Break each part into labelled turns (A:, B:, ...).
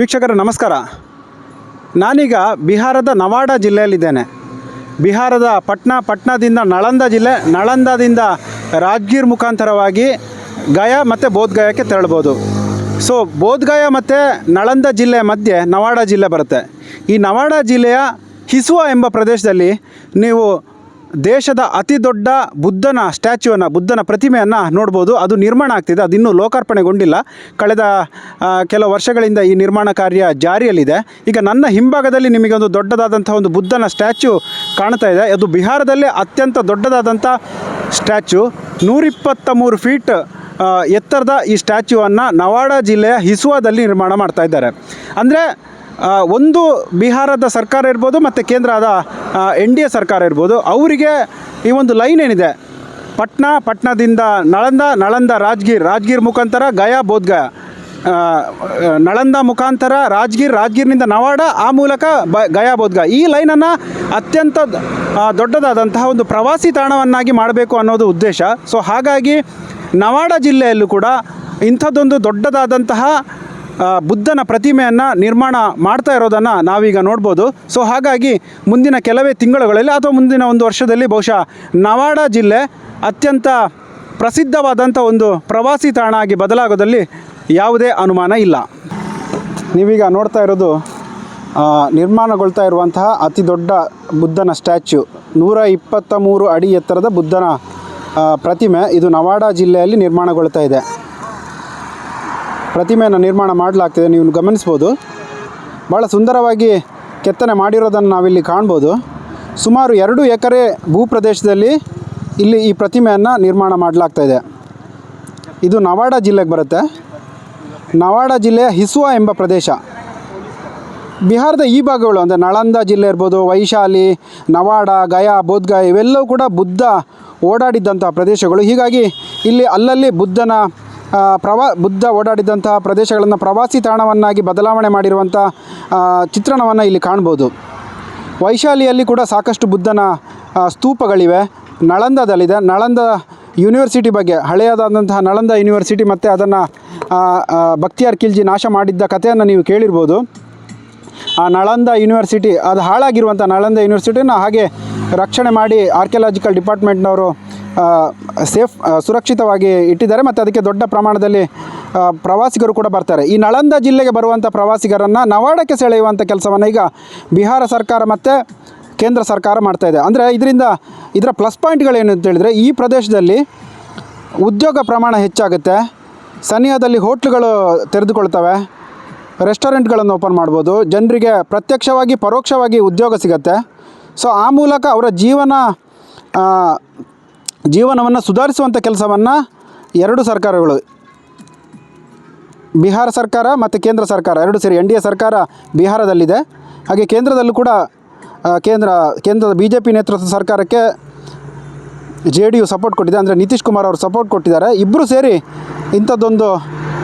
A: ವೀಕ್ಷಕರ, ನಮಸ್ಕಾರ. ನಾನೀಗ ಬಿಹಾರದ ನವಾಡ ಜಿಲ್ಲೆಯಲ್ಲಿದ್ದೇನೆ. ಬಿಹಾರದ ಪಟ್ನಾ ಪಟ್ನಾದಿಂದ ನಳಂದ ಜಿಲ್ಲೆ, ನಳಂದದಿಂದ ರಾಜ್ಗೀರ್ ಮುಖಾಂತರವಾಗಿ ಗಯಾ ಮತ್ತು ಬೋಧ್ಗಯಾಕ್ಕೆ ತೆರಳ್ಬೋದು. ಸೊ ಬೋಧ್ಗಯ ಮತ್ತು ನಳಂದ ಜಿಲ್ಲೆ ಮಧ್ಯೆ ನವಾಡ ಜಿಲ್ಲೆ ಬರುತ್ತೆ. ಈ ನವಾಡ ಜಿಲ್ಲೆಯ ಹಿಸುವ ಎಂಬ ಪ್ರದೇಶದಲ್ಲಿ ನೀವು ದೇಶದ ಅತಿ ದೊಡ್ಡ ಬುದ್ಧನ ಸ್ಟ್ಯಾಚ್ಯೂವನ್ನು ಬುದ್ಧನ ಪ್ರತಿಮೆಯನ್ನು ನೋಡ್ಬೋದು. ಅದು ನಿರ್ಮಾಣ ಆಗ್ತಿದೆ. ಅದು ಇನ್ನೂ ಲೋಕಾರ್ಪಣೆಗೊಂಡಿಲ್ಲ. ಕಳೆದ ಕೆಲವು ವರ್ಷಗಳಿಂದ ಈ ನಿರ್ಮಾಣ ಕಾರ್ಯ ಜಾರಿಯಲ್ಲಿದೆ. ಈಗ ನನ್ನ ಹಿಂಭಾಗದಲ್ಲಿ ನಿಮಗೆ ಒಂದು ದೊಡ್ಡದಾದಂಥ ಒಂದು ಬುದ್ಧನ ಸ್ಟ್ಯಾಚ್ಯೂ ಕಾಣ್ತಾ ಇದೆ. ಅದು ಬಿಹಾರದಲ್ಲೇ ಅತ್ಯಂತ ದೊಡ್ಡದಾದಂಥ ಸ್ಟ್ಯಾಚ್ಯೂ. ನೂರಿಪ್ಪತ್ತ ಮೂರು ಫೀಟ್ ಎತ್ತರದ ಈ ಸ್ಟ್ಯಾಚ್ಯೂವನ್ನು ನವಾಡ ಜಿಲ್ಲೆಯ ಹಿಸುವಾದಲ್ಲಿ ನಿರ್ಮಾಣ ಮಾಡ್ತಾ ಇದ್ದಾರೆ. ಅಂದರೆ ಒಂದು ಬಿಹಾರದ ಸರ್ಕಾರ ಇರ್ಬೋದು ಮತ್ತು ಕೇಂದ್ರದ ಎನ್ ಡಿ ಎ ಸರ್ಕಾರ ಇರ್ಬೋದು, ಅವರಿಗೆ ಈ ಒಂದು ಲೈನ್ ಏನಿದೆ? ಪಟ್ನಾ, ಪಟ್ನಾದಿಂದ ನಳಂದ ನಳಂದ ರಾಜ್ಗೀರ್ ರಾಜ್ಗೀರ್ ಮುಖಾಂತರ ಗಯಾ ಬೋಧ್ಗಯ ನಳಂದ ಮುಖಾಂತರ ರಾಜ್ಗೀರ್, ರಾಜ್ಗೀರ್ನಿಂದ ನವಾಡ, ಆ ಮೂಲಕ ಬ, ಗಯಾ ಬೋಧ್ಗಾ ಈ ಲೈನನ್ನು ಅತ್ಯಂತ ದೊಡ್ಡದಾದಂತಹ ಒಂದು ಪ್ರವಾಸಿ ತಾಣವನ್ನಾಗಿ ಮಾಡಬೇಕು ಅನ್ನೋದು ಉದ್ದೇಶ. ಸೊ, ಹಾಗಾಗಿ ನವಾಡ ಜಿಲ್ಲೆಯಲ್ಲೂ ಕೂಡ ಇಂಥದ್ದೊಂದು ದೊಡ್ಡದಾದಂತಹ ಬುದ್ಧನ ಪ್ರತಿಮೆಯನ್ನು ನಿರ್ಮಾಣ ಮಾಡ್ತಾ ಇರೋದನ್ನು ನಾವೀಗ ನೋಡ್ಬೋದು. ಸೊ ಹಾಗಾಗಿ ಮುಂದಿನ ಕೆಲವೇ ತಿಂಗಳುಗಳಲ್ಲಿ ಅಥವಾ ಮುಂದಿನ ಒಂದು ವರ್ಷದಲ್ಲಿ ಬಹುಶಃ ನವಾಡ ಜಿಲ್ಲೆ ಅತ್ಯಂತ ಪ್ರಸಿದ್ಧವಾದಂಥ ಒಂದು ಪ್ರವಾಸಿ ತಾಣ ಆಗಿ ಬದಲಾಗೋದಲ್ಲಿ ಯಾವುದೇ ಅನುಮಾನ ಇಲ್ಲ. ನೀವೀಗ ನೋಡ್ತಾ ಇರೋದು ನಿರ್ಮಾಣಗೊಳ್ತಾ ಇರುವಂತಹ ಅತಿ ದೊಡ್ಡ ಬುದ್ಧನ ಸ್ಟ್ಯಾಚ್ಯು. ನೂರ ಇಪ್ಪತ್ತ ಮೂರು ಅಡಿ ಎತ್ತರದ ಬುದ್ಧನ ಪ್ರತಿಮೆ ಇದು ನವಾಡ ಜಿಲ್ಲೆಯಲ್ಲಿ ನಿರ್ಮಾಣಗೊಳ್ತಾ ಇದೆ. ಪ್ರತಿಮೆಯನ್ನು ನಿರ್ಮಾಣ ಮಾಡಲಾಗ್ತಿದೆ, ನೀವು ಗಮನಿಸ್ಬೋದು. ಭಾಳ ಸುಂದರವಾಗಿ ಕೆತ್ತನೆ ಮಾಡಿರೋದನ್ನು ನಾವಿಲ್ಲಿ ಕಾಣ್ಬೋದು. ಸುಮಾರು ಎರಡು ಎಕರೆ ಭೂಪ್ರದೇಶದಲ್ಲಿ ಇಲ್ಲಿ ಈ ಪ್ರತಿಮೆಯನ್ನು ನಿರ್ಮಾಣ ಮಾಡಲಾಗ್ತಾ ಇದೆ. ಇದು ನವಾಡ ಜಿಲ್ಲೆಗೆ ಬರುತ್ತೆ. ನವಾಡ ಜಿಲ್ಲೆಯ ಹಿಸುವಾ ಎಂಬ ಪ್ರದೇಶ. ಬಿಹಾರದ ಈ ಭಾಗಗಳು, ಅಂದರೆ ನಳಂದ ಜಿಲ್ಲೆ ಇರ್ಬೋದು, ವೈಶಾಲಿ, ನವಾಡ, ಗಯಾ ಬೋಧ್ಗಯ ಇವೆಲ್ಲವೂ ಕೂಡ ಬುದ್ಧ ಓಡಾಡಿದ್ದಂಥ ಪ್ರದೇಶಗಳು. ಹೀಗಾಗಿ ಇಲ್ಲಿ ಅಲ್ಲಲ್ಲಿ ಬುದ್ಧನ ಪ್ರವಾ, ಬುದ್ಧ ಓಡಾಡಿದಂತಹ ಪ್ರದೇಶಗಳನ್ನು ಪ್ರವಾಸಿ ತಾಣವನ್ನಾಗಿ ಬದಲಾವಣೆ ಮಾಡಿರುವಂಥ ಚಿತ್ರಣವನ್ನು ಇಲ್ಲಿ ಕಾಣ್ಬೋದು. ವೈಶಾಲಿಯಲ್ಲಿ ಕೂಡ ಸಾಕಷ್ಟು ಬುದ್ಧನ ಸ್ತೂಪಗಳಿವೆ. ನಳಂದದಲ್ಲಿದೆ. ನಳಂದ ಯೂನಿವರ್ಸಿಟಿ ಬಗ್ಗೆ, ಹಳೆಯದಾದಂತಹ ನಳಂದ ಯೂನಿವರ್ಸಿಟಿ ಮತ್ತು ಅದನ್ನು ಭಕ್ತಿಯಾರ್ ಖಿಲ್ಜಿ ನಾಶ ಮಾಡಿದ್ದ ಕಥೆಯನ್ನು ನೀವು ಕೇಳಿರ್ಬೋದು. ಆ, ನಳಂದ ಯೂನಿವರ್ಸಿಟಿ, ಅದು ಹಾಳಾಗಿರುವಂಥ ನಳಂದ ಯೂನಿವರ್ಸಿಟಿನ ಹಾಗೆ ರಕ್ಷಣೆ ಮಾಡಿ ಆರ್ಕಿಯಾಲಜಿಕಲ್ ಡಿಪಾರ್ಟ್ಮೆಂಟ್ನವರು ಸೇಫ್ ಸುರಕ್ಷಿತವಾಗಿ ಇಟ್ಟಿದ್ದಾರೆ ಮತ್ತು ಅದಕ್ಕೆ ದೊಡ್ಡ ಪ್ರಮಾಣದಲ್ಲಿ ಪ್ರವಾಸಿಗರು ಕೂಡ ಬರ್ತಾರೆ. ಈ ನಳಂದ ಜಿಲ್ಲೆಗೆ ಬರುವಂಥ ಪ್ರವಾಸಿಗರನ್ನು ನವಾಡಕ್ಕೆ ಸೆಳೆಯುವಂಥ ಕೆಲಸವನ್ನು ಈಗ ಬಿಹಾರ ಸರ್ಕಾರ ಮತ್ತು ಕೇಂದ್ರ ಸರ್ಕಾರ ಮಾಡ್ತಾ ಇದೆ. ಅಂದರೆ ಇದರಿಂದ ಇದರ ಪ್ಲಸ್ ಪಾಯಿಂಟ್ಗಳೇನು ಅಂತ ಹೇಳಿದರೆ ಈ ಪ್ರದೇಶದಲ್ಲಿ ಉದ್ಯೋಗ ಪ್ರಮಾಣ ಹೆಚ್ಚಾಗುತ್ತೆ. ಸನಿಹದಲ್ಲಿ ಹೋಟ್ಲುಗಳು ತೆರೆದುಕೊಳ್ತವೆ. ರೆಸ್ಟೋರೆಂಟ್ಗಳನ್ನು ಓಪನ್ ಮಾಡ್ಬೋದು. ಜನರಿಗೆ ಪ್ರತ್ಯಕ್ಷವಾಗಿ, ಪರೋಕ್ಷವಾಗಿ ಉದ್ಯೋಗ ಸಿಗತ್ತೆ. ಸೊ ಆ ಮೂಲಕ ಅವರ ಜೀವನ ಜೀವನವನ್ನು ಸುಧಾರಿಸುವಂಥ ಕೆಲಸವನ್ನು ಎರಡು ಸರ್ಕಾರಗಳು. ಬಿಹಾರ ಸರ್ಕಾರ ಮತ್ತು ಕೇಂದ್ರ ಸರ್ಕಾರ, ಎರಡು ಸೇರಿ ಎನ್ ಡಿ ಎ ಸರ್ಕಾರ ಬಿಹಾರದಲ್ಲಿದೆ. ಹಾಗೆ ಕೇಂದ್ರದಲ್ಲೂ ಕೂಡ ಕೇಂದ್ರ, ಕೇಂದ್ರದ ಬಿ ಜೆ ಪಿ ನೇತೃತ್ವದ ಸರ್ಕಾರಕ್ಕೆ ಜೆ ಡಿ ಯು ಸಪೋರ್ಟ್ ಕೊಟ್ಟಿದೆ. ಅಂದರೆ ನಿತೀಶ್ ಕುಮಾರ್ ಅವರು ಸಪೋರ್ಟ್ ಕೊಟ್ಟಿದ್ದಾರೆ. ಇಬ್ಬರು ಸೇರಿ ಇಂಥದ್ದೊಂದು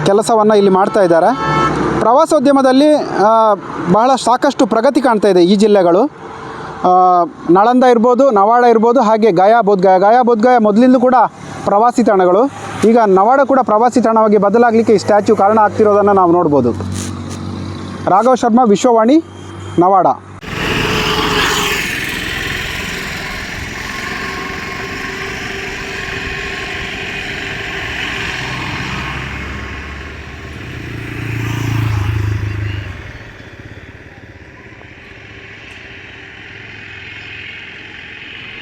A: ಕೆಲಸವನ್ನು ಇಲ್ಲಿ ಮಾಡ್ತಾ ಇದ್ದಾರೆ. ಪ್ರವಾಸೋದ್ಯಮದಲ್ಲಿ ಬಹಳ ಸಾಕಷ್ಟು ಪ್ರಗತಿ ಕಾಣ್ತಾ ಇದೆ ಈ ಜಿಲ್ಲೆಗಳು. ನಳಂದ ಇರ್ಬೋದು, ನವಾಡ ಇರ್ಬೋದು, ಹಾಗೆ ಗಯಾ ಬೋಧ್ಗಯ ಗಯಾ ಬೋಧ್ಗಯ ಮೊದಲಿಂದಲೂ ಕೂಡ ಪ್ರವಾಸಿ ತಾಣಗಳು. ಈಗ ನವಾಡ ಕೂಡ ಪ್ರವಾಸಿ ತಾಣವಾಗಿ ಬದಲಾಗಲಿಕ್ಕೆ ಈ ಸ್ಟ್ಯಾಚ್ಯೂ ಕಾರಣ ಆಗ್ತಿರೋದನ್ನು ನಾವು ನೋಡ್ಬೋದು. ರಾಘವ್ ಶರ್ಮಾ, ವಿಶ್ವವಾಣಿ, ನವಾಡ.